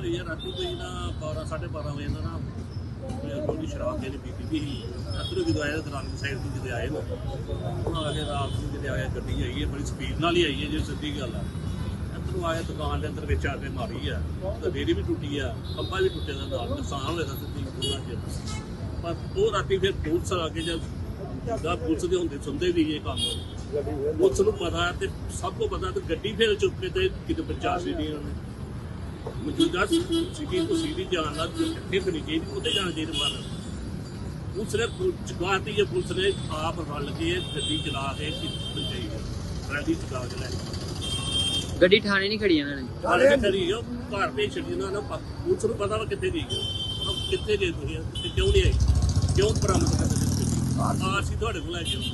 ਯਾਰ ਇਹ ਰਾਤੀ ਕੋਈ ਨਾ 12 12:30 ਵਜੇ ਦਾ ਨਾ ਕੋਈ ਸ਼ਰਾਬ ਜਿਹੜੀ ਪੀਤੀ ਸੀ। ਅਤਰੂ ਜਦੋਂ ਆਇਆ ਦਰਾਨੀ ਸਾਈਡ ਤੋਂ ਜਦੋਂ ਆਏ ਨਾ ਉਹਨਾਂ ਆ ਕੇ ਰਾਤ ਨੂੰ ਜਦੋਂ ਆਇਆ ਗੱਡੀ ਆਈ ਹੈ ਬੜੀ ਸਪੀਡ ਨਾਲ ਹੀ ਆਈ ਹੈ, ਜੇ ਸਿੱਧੀ ਗੱਲ ਆ। ਅਤਰੂ ਆਇਆ ਦੁਕਾਨ ਦੇ ਅੰਦਰ ਵਿੱਚ ਆ ਕੇ ਮਾਰੀ ਆ। ਤੇ ਰੇੜੀ ਵੀ ਟੁੱਟੀ ਆ, ਖੰਭਾ ਵੀ ਟੁੱਟਿਆ ਦਾ ਨਾਲ, ਨੁਕਸਾਨ ਹੋਇਆ ਦਾ ਸਿੱਧੀ ਦੋਨਾਂ ਚ ਪਰ ਉਹ ਰਾਤੀ ਫਿਰ ਪੁਲਿਸ ਆ ਕੇ ਜਦ ਦਾ ਪੁਲਿਸ ਦੇ ਹੁੰਦੇ ਸੁਣਦੇ ਵੀ ਇਹ ਕੰਮ। ਪੁਲਿਸ ਨੂੰ ਪਤਾ ਹੈ ਤੇ ਸਭ ਨੂੰ ਪਤਾ ਤੇ ਗੱਡੀ ਫਿਰ ਕੇ ਤੇ ਕਿਤੇ ਪਹੁੰਚਾ ਸੀ ਨਹੀਂ ਉਹਨਾਂ ਨੇ। ਮੌਜੂਦਾ ਸਿੱਧੀ ਤੋਂ ਸਿੱਧੀ ਜਾਣ ਦਾ ਫਿਰ ਨਹੀਂ ਚਾਹੀਦੀ ਉੱਤੇ ਜਾਣਾ ਚਾਹੀਦਾ ਮਾਰਨ ਪੁਲਿਸ ਨੇ ਚੁਕਾਤੀ ਹੈ ਪੁਲਿਸ ਨੇ ਆਪ ਰਲ ਕੇ ਗੱਡੀ ਚਲਾ ਕੇ ਪਹੁੰਚਾਈ ਹੈ ਰੈਲੀ ਚੁਕਾ ਕੇ ਲੈ ਗੱਡੀ ਥਾਣੇ ਨਹੀਂ ਖੜੀ ਇਹਨਾਂ ਨੇ? ਹਾਲੇ ਕਰੀ ਉਹ ਘਰ ਤੇ ਛੱਡੀ ਨਾ ਨਾ ਪੁਲਿਸ ਨੂੰ ਪਤਾ ਵਾ ਕਿੱਥੇ ਗਈ ਹੈ ਉਹ ਕਿੱਥੇ ਗਏ ਤੁਸੀਂ ਤੇ ਕਿਉਂ ਨਹੀਂ ਆਈ ਕਿਉਂ ਬਰਾਮਦ ਕਰਦੇ ਤੁਸੀਂ ਆਰਸੀ ਤੁਹਾਡੇ ਕੋਲ ਹੈ। ਜੀ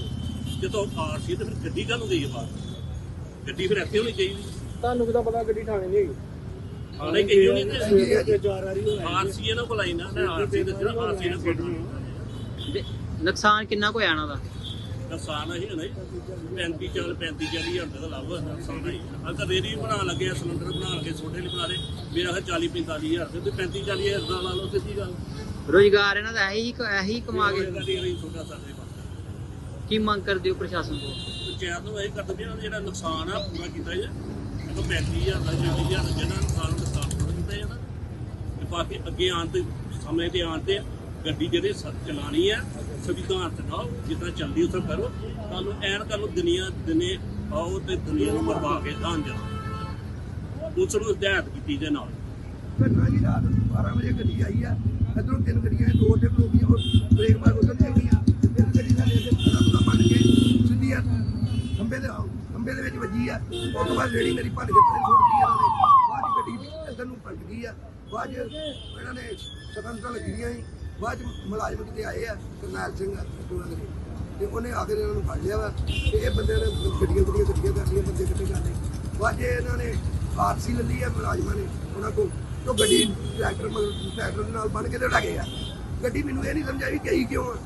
ਜਦੋਂ ਆਰਸੀ ਤੇ ਫਿਰ ਗੱਡੀ ਕਾਹਨੂੰ ਗਈ ਹੈ ਬਾਹਰ? ਗੱਡੀ ਫਿਰ ਇੱਥੇ ਹੋਣੀ ਚਾਹੀਦੀ। ਤੁਹਾਨੂੰ ਕਿਦਾਂ ਪਤਾ ਗੱਡੀ ਥਾਣੇ ਨਹੀਂ ਹੈਗੀ? ਤੇ ਆਰਸੀ ਇਹਨਾਂ ਕੋਲ ਆਈ ਨਾ ਆਰਸੀ ਆਰਸੀ ਨੇ ਤੇ ਨੁਕਸਾਨ ਕਿੰਨਾ ਕੁ ਹੋਇਆ ਇਹਨਾਂ ਦਾ? ਨੁਕਸਾਨ ਹੈ ਨਾ 35 ਚਾਲ 35 ਚਾਲੀ ਹਜ਼ਾਰ ਦਾ ਲਾਭ ਹੈ ਨੁਕਸਾਨ ਹੈ ਅਗਰ ਰੇਰੀ ਬਣਾਉਣ ਲੱਗੇ ਆ, ਸਿਲੰਡਰ ਬਣਾਉਣ ਲੱਗੇ ਛੋਟੇ ਲਈ ਬਣਾ ਲਏ। ਮੇਰਾ ਹੈ 40 45 ਹਜ਼ਾਰ ਤੇ 35 40 ਹਜ਼ਾਰ ਦਾ ਲਾ ਲਓ ਸਿੱਧੀ ਗੱਲ। ਰੋਜ਼ਗਾਰ ਇਹਨਾਂ ਦਾ ਇਹੀ ਇਹੀ ਕਮਾ ਕੇ ਕੀ ਮੰਗ ਕਰਦੇ ਹੋ ਪ੍ਰਸ਼ਾਸਨ ਤੋਂ? ਪੰਚਾਇਤ ਨੂੰ ਇਹ ਕਰਦੇ ਵੀ ਇਹਨਾਂ ਦਾ ਜਿਹੜਾ ਨੁਕਸਾਨ ਆ ਪੂਰਾ ਕੀਤਾ ਜੇ ਉਹ 35000 ਦਾ 40000 ਜਿਹੜਾ ਨੁਕਸਾਨ ਉਹ ਨੁਕਸਾਨ ਪੂਰਾ ਜਾਣਾ। ਤੇ ਬਾਕੀ ਅੱਗੇ ਆਉਣ ਤੇ ਸਮੇਂ ਤੇ ਆਉਣ ਤੇ ਗੱਡੀ ਜਿਹੜੇ ਚਲਾਣੀ ਆ ਸੰਵਿਧਾਨ ਤੇ ਆਓ ਜਿੱਦਾਂ ਚੱਲਦੀ ਉੱਥੇ ਕਰੋ। ਤੁਹਾਨੂੰ ਐਨ ਤੁਹਾਨੂੰ ਲਓ, ਦੁਨੀਆ ਦਿਨੇ ਆਓ ਤੇ ਦੁਨੀਆ ਨੂੰ ਮਰਵਾ ਕੇ ਤਾਂ ਜਾਓ। ਉਸ ਨੂੰ ਹਦਾਇਤ ਕੀਤੀ ਜੇ ਨਾਲ। ਘਟਨਾ ਜੀ ਰਾਤ 12 ਵਜੇ ਗੱਡੀ ਆਈ ਆ। ਇਧਰੋਂ ਤਿੰਨ ਗੱਡੀਆਂ, ਦੋ ਤੇ ਖਲੋਗੀਆਂ ਉਹ ਬ੍ਰੇਕ ਮਾਰ ਤੋਂ ਬਾਅਦ ਜਿਹੜੀ ਮੇਰੀ ਭੱਜ ਕੇ ਪਰੇ ਛੋੜਦੀ ਆ ਉਹਨਾਂ ਨੇ ਬਾਅਦ 'ਚ ਗੱਡੀ ਇੱਧਰ ਨੂੰ ਪਲਟ ਗਈ ਆ। ਬਾਅਦ 'ਚ ਇਹਨਾਂ ਨੇ ਸਤੰਤਰ ਲੱਗੀਆਂ ਸੀ। ਬਾਅਦ 'ਚ ਮੁਲਾਜ਼ਮ ਕਿਤੇ ਆਏ ਆ ਕਰਨੈਲ ਸਿੰਘ ਉਹਨਾਂ ਦੇ। ਤੇ ਉਹਨੇ ਆ ਕੇ ਇਹਨਾਂ ਨੂੰ ਫੜ ਲਿਆ ਵਾ। ਤੇ ਇਹ ਬੰਦੇ ਨੇ ਗੱਡੀਆਂ ਗੱਡੀਆਂ ਗੱਡੀਆਂ ਕਰਦੀਆਂ ਬੰਦੇ ਕਿੱਥੇ ਜਾਂਦੇ। ਬਾਅਦ 'ਚ ਇਹਨਾਂ ਨੇ ਆਰਸੀ ਲੈ ਲਈ ਆ ਮੁਲਾਜ਼ਮਾਂ ਨੇ ਉਹਨਾਂ ਕੋਲ। ਗੱਡੀ ਟਰੈਕਟਰ ਮਗਰ ਟਰੈਕਟਰ ਨਾਲ ਬੰਨ ਕੇ ਤੇ ਲੱਗੇ ਆ। ਗੱਡੀ ਮੈਨੂੰ ਇਹ ਨਹੀਂ ਸਮਝਾਈ ਗਈ ਕਿਉਂ ਆ।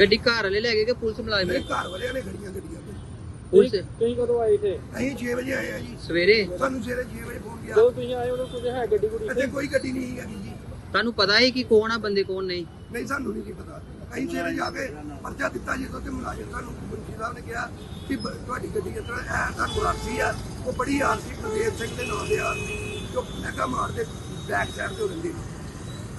ਗੱਡੀ ਘਰ ਵਾਲੇ ਲੈ ਗਏ ਕਿ ਪੁਲਿਸ ਮੁਲਾਜ਼ਮ ਨੇ? ਘਰ ਵਾਲਿਆਂ ਨੇ ਗੱਡੀਆਂ ਗੱਡੀਆਂ। ਤੇ ਪੁਲਿਸ ਤੁਸੀਂ ਕਦੋਂ ਆਏ ਇੱਥੇ? ਅਸੀਂ 6 ਵਜੇ ਆਏ ਆ ਜੀ। ਸਵੇਰੇ? ਸਾਨੂੰ ਸਵੇਰੇ 6 ਵਜੇ ਫੋਨ ਗਿਆ। ਜਦੋਂ ਤੁਸੀਂ ਆਏ ਉਦੋਂ ਕੁਝ ਹੈ ਗੱਡੀ ਗੁੱਡੀ ਇੱਥੇ ਕੋਈ ਗੱਡੀ ਨਹੀਂ ਹੈਗੀ ਜੀ। ਤੁਹਾਨੂੰ ਪਤਾ ਹੈ ਕਿ ਕੌਣ ਆ ਬੰਦੇ ਕੌਣ ਨਹੀਂ? ਨਹੀਂ ਸਾਨੂੰ ਨਹੀਂ ਜੀ ਪਤਾ। ਅਸੀਂ ਸਵੇਰੇ ਜਾ ਕੇ ਪਰਚਾ ਦਿੱਤਾ ਜੀ ਤੇ ਮੁਲਾਜ਼ਮ ਸਾਨੂੰ ਮੁੰਸ਼ੀ ਸਾਹਿਬ ਨੇ ਕਿਹਾ ਕਿ ਤੁਹਾਡੀ ਗੱਡੀ ਇਸ ਤਰ੍ਹਾਂ ਐ ਤੁਹਾਨੂੰ ਆਰਸੀ ਆ। ਉਹ ਬੜੀ ਆਰਸੀ ਪ੍ਰਦੇਸ਼ ਸਿੰਘ ਦੇ ਨਾਮ ਦੇ ਆਰਸੀ ਜੋ ਨਗਾ ਮਾਰਦੇ ਬੈਕ ਸਾਈਡ ਤੋਂ ਰਹਿੰਦੇ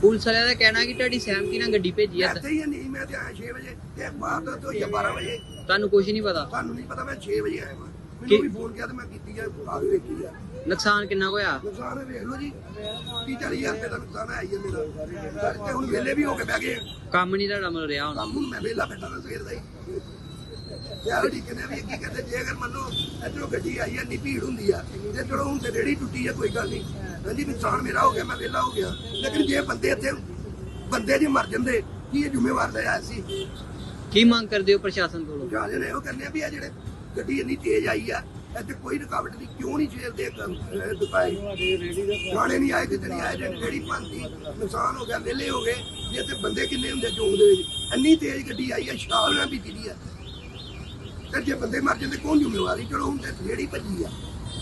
ਪੁਲਿਸ ਵਾਲਿਆਂ ਦਾ ਕਹਿਣਾ ਕਿ ਤੁਹਾਡੀ ਸਹਿਮਤੀ ਨਾਲ ਗੱਡੀ ਭੇਜੀ ਆ। ਇੱਥੇ ਹੀ ਆ, ਨਹੀਂ ਮੈਂ ਤੇ ਆਇਆ 6 ਵਜੇ ਤੇ ਬਾਹਰ ਦਾ ਤੋਂ 12 ਵਜੇ। ਤੁਹਾਨੂੰ ਕੁਝ ਨਹੀਂ ਪਤਾ? ਤੁਹਾਨੂੰ ਨਹੀਂ ਪਤਾ ਮੈਂ 6 ਵਜੇ ਆਇਆ ਵਾਂ। ਮੈਨੂੰ ਕੀ- ਵੀ ਫੋਨ ਕੀਤਾ ਤੇ ਮੈਂ ਕੀਤੀ ਆ ਆ ਕੇ ਵੇਖੀ ਆ। ਨੁਕਸਾਨ ਕਿੰਨਾ ਕੁ ਹੋਇਆ? ਨੁਕਸਾਨ ਵੇਖ ਲਓ ਜੀ 30 40 ਹਜ਼ਾਰ ਰੁਪਏ ਦਾ ਨੁਕਸਾਨ ਹੈ ਮੇਰਾ ਤੇ ਹੁਣ ਵਿਹਲੇ ਵੀ ਹੋ ਕੇ ਬਹਿ ਗਏ ਆ। ਕੰਮ ਨਹੀਂ ਤੁਹਾਡਾ ਮਿਲ ਰਿਹਾ ਹੁਣ। ਕੰਮ ਹੁਣ ਮੈਂ ਵਿਹਲਾ ਬੈਠਾ ਨਾ ਸਵੇਰ ਦਾ ਹੀ। ਯਾਰ ਠੀਕ ਨੇ ਵੀ ਕੀ ਕਹਿੰਦੇ ਜੇ ਅਗਰ ਮੰਨੋ ਇੱਧਰੋਂ ਗੱਡੀ ਆਈ ਹੈ ਨੀ ਭੀੜ ਹੁੰਦੀ ਆ ਤੇ ਚਲੋ ਹੁਣ ਤੇ ਰੇੜੀ ਟੁੱਟੀ ਆ ਕੋਈ ਗੱਲ ਨਹੀਂ। ਹਾਂਜੀ ਨੁਕਸਾਨ ਮੇਰਾ ਹੋ ਗਿਆ ਮੈਂ ਵਿਹਲਾ ਹੋ ਗਿਆ। ਲੇਕਿਨ ਜੇ ਬੰਦੇ ਇੱਥੇ ਬੰਦੇ ਜੇ ਮਰ ਜਾਂਦੇ ਕੀ ਇਹ ਜ਼ਿੰਮੇਵਾਰ ਲਿਆ ਸੀ? ਕੀ ਮੰਗ ਕਰਦੇ ਹੋ ਪ੍ਰਸ਼ਾਸਨ ਕੋਲੋਂ? ਜਾਂ ਜਿਹੜੇ ਉਹ ਕਹਿੰਦੇ ਆ ਵੀ ਆ ਜਿਹੜੇ ਗੱਡੀ ਇੰਨੀ ਤੇਜ਼ ਆਈ ਆ ਇੱਥੇ ਕੋਈ ਰੁਕਾਵਟ ਨਹੀਂ ਕਿਉਂ ਨਹੀਂ ਛੇੜ ਦੇ ਦੁਪਾਈ ਗਾਣੇ ਨਹੀਂ ਆਏ ਕਿਤੇ ਨਹੀਂ ਆਏ ਜਿਹੜੀ ਪੰਦੀ ਨੁਕਸਾਨ ਹੋ ਗਿਆ ਵਿਹਲੇ ਹੋ ਗਏ। ਜੇ ਇੱਥੇ ਬੰਦੇ ਕਿੰਨੇ ਹੁੰਦੇ ਚੌਂਕ ਦੇ ਵਿੱਚ? ਇੰਨੀ ਤੇਜ਼ ਗੱਡੀ ਆਈ ਆ ਸ਼ਾਲ ਨਾਲ ਵੀ ਦੀ ਆ। ਤੇ ਜੇ ਬੰਦੇ ਮਰ ਜਾਂਦੇ ਕੌਣ ਜ਼ਿੰਮੇਵਾਰੀ? ਚਲੋ ਹੁਣ ਤੇ ਰੇੜੀ ਭੱਜੀ ਆ।